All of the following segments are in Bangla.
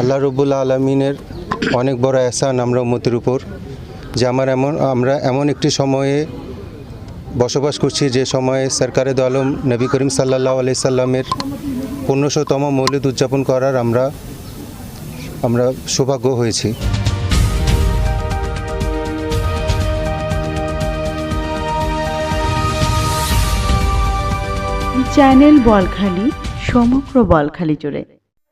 আল্লাহ রব্বুল আলমিনের অনেক বড় এহসান আমরা উম্মতের উপর, যে আমার এমন, আমরা এমন একটি সময়ে বসবাস করছি যে সময়ে সরকারে আলম নবী করিম সাল্লাহ আলি সাল্লামের পনেরোশোতম মৌলিদ উদযাপন করার আমরা আমরা সৌভাগ্য হয়েছি। চ্যানেল বলখালি সমগ্র বলখালি জুড়ে।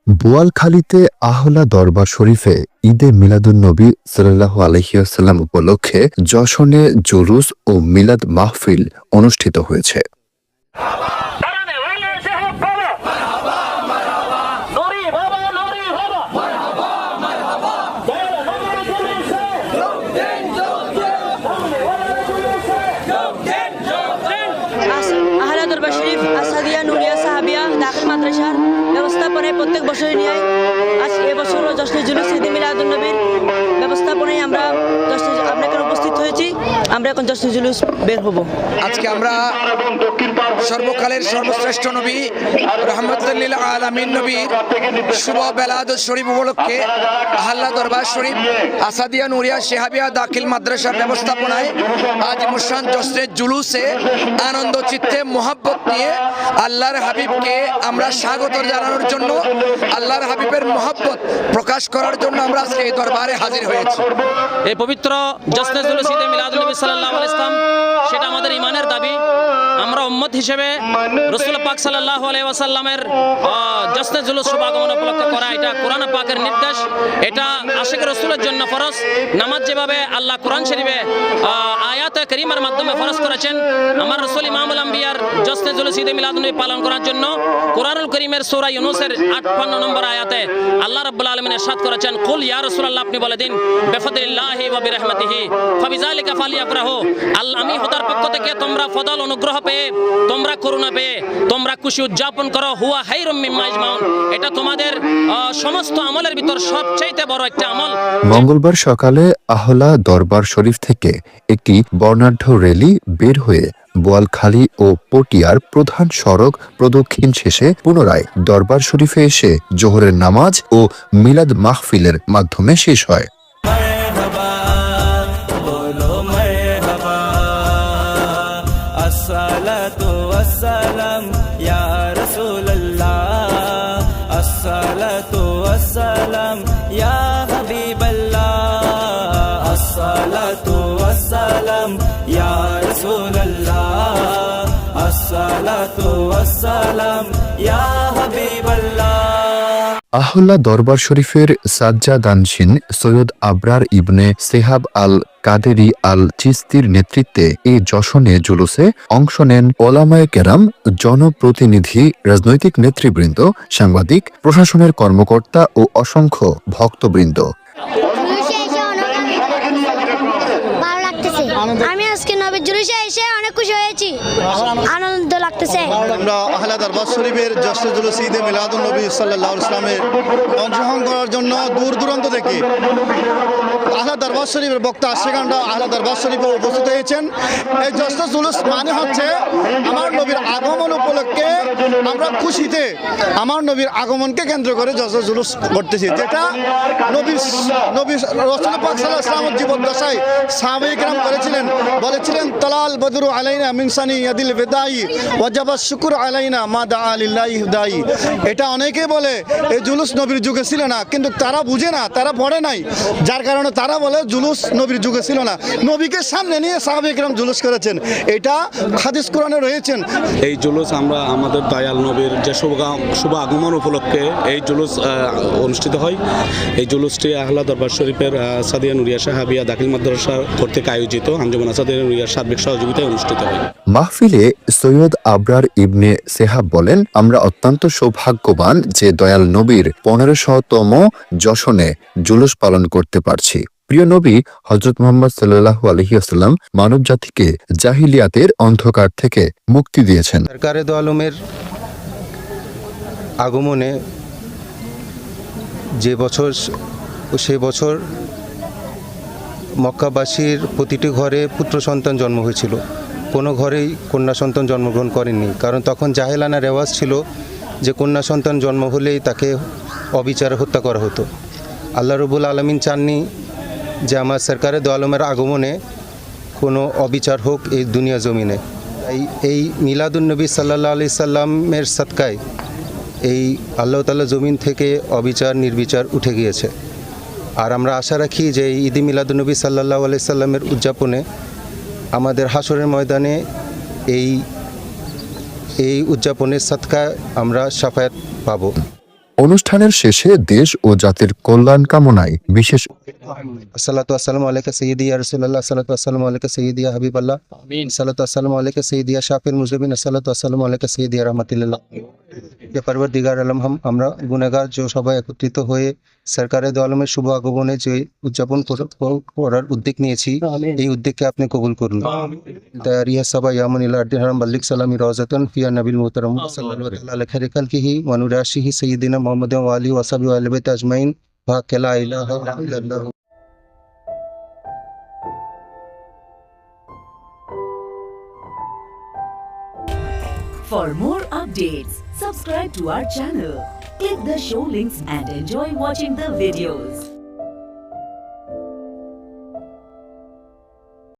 বোয়ালখালীতে আহলা দরবার শরীফে ঈদে মিলাদুন্নবী সাল্লাহ আলহিউসাল্লাম উপলক্ষে যশনে জুলুস ও মিলাদ মাহফিল অনুষ্ঠিত হয়েছে। তারানে দরবার শরীফ আসাদিয়া নুরিয়া সাহাবিয়া দাখিল মাদ্রাসার ব্যবস্থাপনায় প্রত্যেক বছরই নিয়ে আজ এবছর জশ্নে জুলুস ঈদ মিলাদুল নবীর ব্যবস্থাপনায় আমরা উপস্থিত হয়েছি। আমরা এখন জশ্নে জুলুস বের হব। আজকে আমরা সর্বকালের সর্বশ্রেষ্ঠ নবী রহমতুল্লিল আলমিন নবীর শুভ বেলাদ শরীফ উপলক্ষে আহ্লা দরবার শরীফ আসাদিয়া নুরিয়া শেহাবিয়া দাখিল মাদ্রাসার ব্যবস্থাপনায় আজ মুসান জশ্নের জুলুসে আনন্দ চিত্তে মোহাব্বত নিয়ে আল্লাহর হাবিবকে আমরা স্বাগত জানানোর জন্য আল্লাহর হাবিবের মোহাব্বত প্রকাশ করার জন্য আমরা আজকে এই দরবারে হাজির হয়েছি। এই পবিত্র জসনে জুলুস ঈদে মিলাদুল আলাইহি ইসলাম সেটা আমাদের ইমানের দাবি। আমরা উম্মত হিসেবে রসুল পাক সাল্লাহ আলাইসাল্লামের জসনে জুলুস শুভ আগমন উপলক্ষে করা এটা কোরআন পাকের নির্দেশ। এটা আশেখ রসুলের জন্য ফরজ। নামাজ যেভাবে আল্লাহ কোরআন শরীফে আয়াত করিমার মাধ্যমে ফরজ করেছেন। আমার রসুল ইমামুল আম্বিয়ার জসনে জুলুস ঈদে নবী পালন করার জন্য কোরআনুল করিমের সূরা ইউনূসের 58 নম্বর আয়াতে আল্লাহ রাব্বুল আলামিন ইরশাদ করেছেন, কুল ইয়া রাসূলুল্লাহ আপনি বলে দিন, বিফদলিল্লাহি ওয়া বিরহমাতিহি আল্লাহ আমি পক্ষ থেকে তোমরা ফদল অনুগ্রহ পেয়ে, তোমরা করুণা পেয়ে, তোমরা খুশি উদযাপন করো, হুয়া হাইরুম মিম্মা ইজমাউন এটা তোমাদের সমস্ত আমলের ভিতর সবচাইতে বড় একটা আমল। মঙ্গলবার সকালে আহলা দরবার শরীফ থেকে একটি বর্ণাঢ্য র্যালি বের হয়ে বোয়ালখালী ও পটিয়ার প্রধান সড়ক প্রদক্ষিণ শেষে পুনরায় দরবার শরীফে এসে জোহরের নামাজ ও মিলাদ মাহফিলের মাধ্যমে শেষ হয় الصلاة والسلام يا আহল্লা দরবার শরীফের সাজ্জা দানসিন সৈয়দ আবরার ইবনে সেহাব আল কাদেরি আল চিস্তির নেতৃত্বে এই যশনে জুলুসে অংশ নেন ওলামায় কেরাম জনপ্রতিনিধি রাজনৈতিক নেতৃবৃন্দ সাংবাদিক প্রশাসনের কর্মকর্তা ও অসংখ্য ভক্তবৃন্দ। আমি আজকে নবীর জুলুসে এসে অনেক খুশি হয়েছি। আনন্দ লাগতেছে আমরা শরীফের ঈদে নবী অংশগ্রহণ করার জন্য দূর দূরান্ত থেকে আহলা দরবার শরীফের বক্তা আহলা দরবার শরীফে উপস্থিত হয়েছেন। এই জুলুস মানে হচ্ছে আমার নবীর আগমন উপলক্ষে আমরা খুশিতে আমার নবীর আগমনকে কেন্দ্র করে জশ্ন জুলুস করতেছি। যেটা নবী নবী রসুল পাক সাল্লাহ ইসলামের জীবদ্দশায় করেছিলেন। বলেছিলেন, তলাল বদরু আলাইনা মিনসানি ইয়াদিল বেদাই ওয়াজাবা শুকুর আলাইনা মা দা আলিল্লাহি হুদাই। এটা অনেকেই বলে এই জুলুস নবীর যুগে ছিল না। কিন্তু তারা বুঝে না তারা পড়ে নাই। যার কারণে তারা বলে জুলুস নবীর যুগে ছিল না। নবীকে সামনে নিয়ে সাহাবাই কেরাম জুলুস করেছেন। এটা হাদিস কোরআনে রয়েছেন। এই জুলুস আমরা আমাদের দয়াল নবীর যে শুভ শুভ আগমন উপলক্ষে এই জুলুস অনুষ্ঠিত হয়। এই জুলুসটি আহলা দরবার শরীফের সাদিয়া নুরিয়া সাহাবিয়া দাখিল মাদ্রাসা কর্তৃক আয়োজিত আঞ্জুমান সাদিয়া নুরিয়ার সার্বিক সহযোগিতায় অনুষ্ঠিত হয়। মাহফিলে সৈয়দ আবরার ইবনে সেহাব বলেন, আমরা অত্যন্ত সৌভাগ্যবান যে দয়াল নবীর পনেরোশতম যশনে জুলুস পালন করতে পারছি। প্রিয় নবী হজরত মোহাম্মদ সাল্লাল্লাহু আলহিউসাল্লাম মানব জাতিকে জাহিলিয়াতের অন্ধকার থেকে মুক্তি দিয়েছেন। সরকারে আলমের আগমনে যে বছর সে বছর মক্কাবাসীর প্রতিটি ঘরে পুত্র সন্তান জন্ম হয়েছিল। কোনো ঘরেই কন্যা সন্তান জন্মগ্রহণ করেননি। কারণ তখন জাহেলানা রেওয়াজ ছিল যে কন্যা সন্তান জন্ম হলেই তাকে অবিচারে হত্যা করা হতো। আল্লাহ রবুল আলমিন চাননি যে আমার সরকারের দোয়ালমের আগমনে কোনো অবিচার হোক এই দুনিয়া জমিনে। এই এই মিলাদুলনবী সাল্লাহ আলি সাল্লামের সৎকায় এই আল্লাহ তাল্লাহ জমিন থেকে অবিচার, নির্বিচার উঠে গিয়েছে। আর আমরা আশা রাখি যে এই ঈদ মিলাদুলনবী সাল্লাহ আলি সাল্লামের উদযাপনে আমাদের হাসরের ময়দানে এই এই উদযাপনের সৎকায় আমরা সাফায়াত পাব। অনুষ্ঠানের শেষে দেশ ও জাতির কল্যাণ কামনায় বিশেষ সালাতু আসসালামু আলাইকা সাইয়্যিদিয়া রাসূলুল্লাহ সালাতু আসসালামু আলাইকা সাইয়্যিদিয়া হাবিবাল্লাহ। আমিন। সালাতু আসসালামু আলাইকা সাইয়্যিদিয়া শাফিল মুজলিমিন সালাতু আসসালামু আলাইকা সাইয়্যিদিয়া রাহমাতুল্লাহ। পরবর্তীগার আলম হাম আমরা গুনাহগার যে সবাই একত্রিত হয়ে সরকারের দলমের শুভ আগমনে যে উদযাপন করার উদ্যোগ নিয়েছি এই উদ্যোগকে আপনি কবুল করুন। সাবা ইয়ামুন ইলা আরদিন হারাম সালামি রাজাতান ফিয়া নবিল মুহতারাম। সাল্লাল্লাহু আলাইহি খাইরি খালকিহি ওয়া নুরাশিহি সাইয়্যিদিনা মুহাম্মাদিন ওয়া আলিহি ওয়া সাহবিহি ওয়া আজমাইন। पाक ला इलाहा इल्लल्लाह For more updates, subscribe to our channel, click the show links and enjoy watching the videos.